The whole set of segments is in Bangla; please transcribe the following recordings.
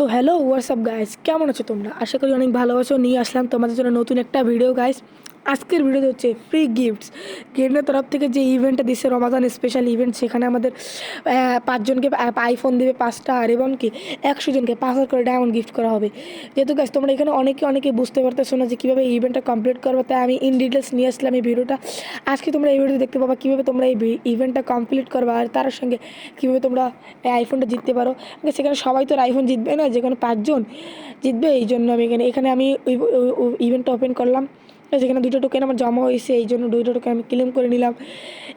তো হ্যালো হোয়াটসঅ্যাপ গাইস কেমন আছো তোমরা? আশা করি অনেক ভালো আছো। নিয়ে আসলাম তোমাদের জন্য নতুন একটা ভিডিও গাইস আজকের ভিডিওতে হচ্ছে ফ্রি গিফটস গেমের তরফ থেকে যে ইভেন্টটা দিচ্ছে রমাদান স্পেশাল ইভেন্ট সেখানে আমাদের পাঁচজনকে আইফোন দেবে পাঁচটা, আর এবং কি, একশো জনকে পাঁচ হাজার করে ডায়মন্ড গিফট করা হবে। যেহেতু গাছ তোমরা এখানে অনেকে অনেকে বুঝতে পারতেছো না যে কীভাবে এই ইভেন্টটা কমপ্লিট করব, তাই আমি ইন ডিটেলস নিয়ে আসলাম এই ভিডিওটা আজকে তোমরা এই ভিডিওতে দেখতে পাবা কীভাবে তোমরা এই ইভেন্টটা কমপ্লিট করবা, আর তার সঙ্গে কীভাবে তোমরা আইফোনটা জিততে পারো। মানে সেখানে সবাই তো আইফোন জিতবে না, যেখানে পাঁচজন জিতবে এই জন্য আমি এখানে এখানে আমি ইভেন্টটা ওপেন করলাম। যেখানে দুটো টোকেন আমার জমা হয়েছে, এই জন্য দুটো টোকেন আমি ক্লেম করে নিলাম।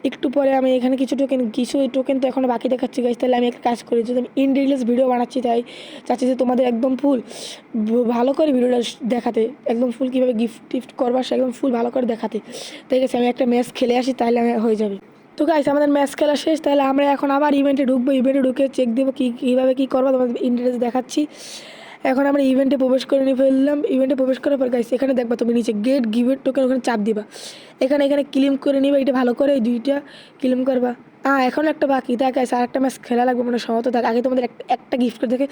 একটু পরে আমি এখানে কিছু টোকেন কিছু টোকেন তো এখনও বাকি দেখাচ্ছি গাছ তাহলে আমি একটা কাজ করি, যদি আমি ইন ডিটেলস ভিডিও বানাচ্ছি, তাই চাচ্ছি যে তোমাদের একদম ফুল ভালো করে ভিডিওটা দেখাতে, একদম ফুল কীভাবে গিফট টিফট করবার সে একদম ফুল ভালো করে দেখাতে। ঠিক আছে আমি একটা ম্যাচ খেলে আসি, তাহলে হয়ে যাবে। তো গাইস আমাদের ম্যাচ খেলা শেষ, তাহলে আমরা এখন আবার ইভেন্টে ঢুকবো ইভেন্টে ঢুকে চেক দেবো কী, কীভাবে কী করব, তোমাদের ইন্টারেস্ট দেখাচ্ছি। এখন আমরা ইভেন্টে প্রবেশ করে নিয়ে ফেললাম। ইভেন্টে প্রবেশ করার পর গাইস এখানে দেখবা তুমি নিচে গেট গিভেট টোকেন ওখানে চাপ দিবা। এখানে এখানে ক্লিম করে নিবা, এটা ভালো করে, এই দুইটা ক্লিম করবা। হ্যাঁ এখন একটা বাকি। দেখ আর একটা ম্যাচ খেলা লাগবে মানে সহত থাক আগে তোমাদের একটা গিফট করে দেখে।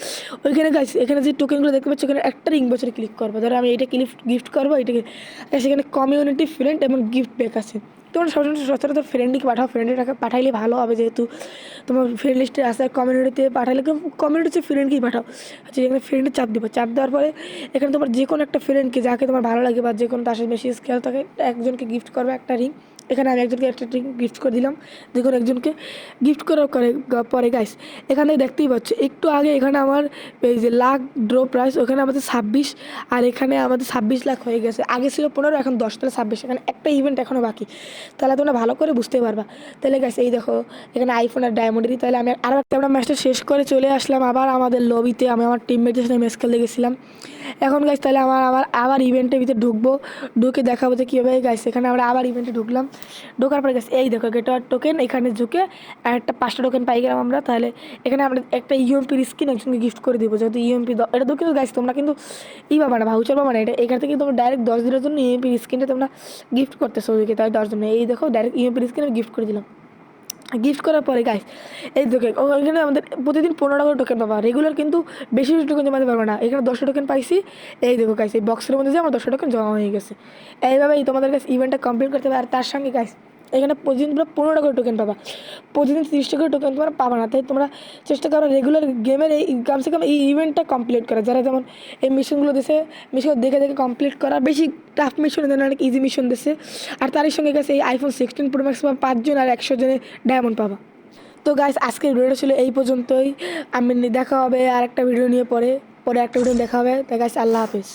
ওইখানে গাইস এখানে যে টোকেনগুলো দেখতে পাচ্ছ, ওখানে একটা রিং বছরে ক্লিক করব। ধরো আমি এটা ক্লিক গিফট করব, এটাকে সেখানে কমিউনিটি ফ্রেন্ড এবং গিফট ব্যাক আছে। তোমরা সবসময় সচরাচর ফ্রেন্ডকে পাঠাও ফ্রেন্ডে টাকা পাঠাইলে ভালো হবে যেহেতু তোমার ফ্রেন্ড লিস্টে আছে কমিউনিটিতে পাঠাইলে কমিউনিটি হচ্ছে ফ্রেন্ডকেই পাঠাও। আচ্ছা এখানে ফ্রেন্ডে চাপ দেবো। চাপ দেওয়ার পরে এখানে তোমার যে কোনো একটা ফ্রেন্ডকে যাকে তোমার ভালো লাগে বা যে কোনো তার সাথে বেশি স্কেল থাকে, একজনকে গিফট করবে একটা রিং এখানে আমি একজনকে একটা রিং গিফট করে দিলাম। কোনো একজনকে গিফট করার করে পরে গাইস এখানে দেখতেই পাচ্ছ, একটু আগে এখানে আমার এই যে লাখ ড্র প্রাইস ওখানে আমাদের ছাব্বিশ, আর এখানে আমাদের ছাব্বিশ লাখ হয়ে গেছে। আগে ছিল পনেরো, এখন দশ, তাহলে ছাব্বিশ, এখানে একটা ইভেন্ট এখনও বাকি। তাহলে তোমরা ভালো করে বুঝতে পারবা। তাহলে গাইস এই দেখো, এখানে আইফোন আর ডায়মন্ডেরই তাহলে আমি আরও একটা আমরা ম্যাচটা শেষ করে চলে আসলাম আবার আমাদের লবিতে আমি আমার টিমমেটের সাথে ম্যাচ খেলতে গেছিলাম। এখন গাইস তাহলে আমার আবার আবার ইভেন্টের ভিতরে ঢুকবো। ঢুকে দেখাবো যে কীভাবে গাইস এখানে আমরা আবার ইভেন্টে ঢুকলাম। ঢোকার পরে গেছে এই দেখো গেট টোকেন এখানে ঝুঁকে একটা পাঁচটা টোকেন পাই গেলাম আমরা, তাহলে এখানে আমরা একটা ইউএমপির স্কিন একজনকে গিফট করে দিব, যেহেতু ইউএমপি এটা তো কিন্তু গাইস তোমরা কিন্তু ই পাবা না ভাউচার পাবা না, এটা এখান থেকে তোমরা ডাইরেক্ট দশ দিনের জন্য ইউএমপির স্কিনটা তোমরা গিফট করতেছো ওদেরকে তাই দশ জন্য এই দেখো ডাইরেক্ট ইউএমপির স্কিন আমি গিফট করে দিলাম। গিফট করার পরে গাইস এই টোকেন এখানে আমাদের প্রতিদিন পনেরো টাকা টোকেন পাবা। রেগুলার কিন্তু বেশি বেশি টোকেন জমাতে পারবে না। এখানে দশটা টোকেন পাইছি। এই দেখো গাইস এই বক্সের মধ্যে যে আমার দশটা টোকেন জমা হয়ে গেছে। এইভাবেই তোমাদের কাছে ইভেন্টটা কমপ্লিট করতে হবে। আর তার সঙ্গে গাইস এখানে প্রতিদিন পুরো পনেরো টাকা টোকেন পাবা। প্রতিদিন তিরিশ করে টোকেন তোমরা পাবা না। তাই তোমরা চেষ্টা করো রেগুলার গেমের এই কমসে কম এই ইভেন্টটা কমপ্লিট করা। যারা যেমন এই মিশনগুলো দেশে মিশন দেখে দেখে কমপ্লিট করা, বেশি টাফ মিশন দেয় না অনেক ইজি মিশন দিচ্ছে আর তারই সঙ্গে গেছে এই আইফোন সিক্সটিন প্রো ম্যাক্স পাবা পাঁচজন আর একশো জনে ডায়মন্ড পাবা। তো গাইস আজকের ভিডিওটা ছিল এই পর্যন্তই। আমি দেখা হবে আর একটা ভিডিও নিয়ে পরে পরে একটা ভিডিও দেখা হবে। তাই গাইস আল্লাহ হাফিজ।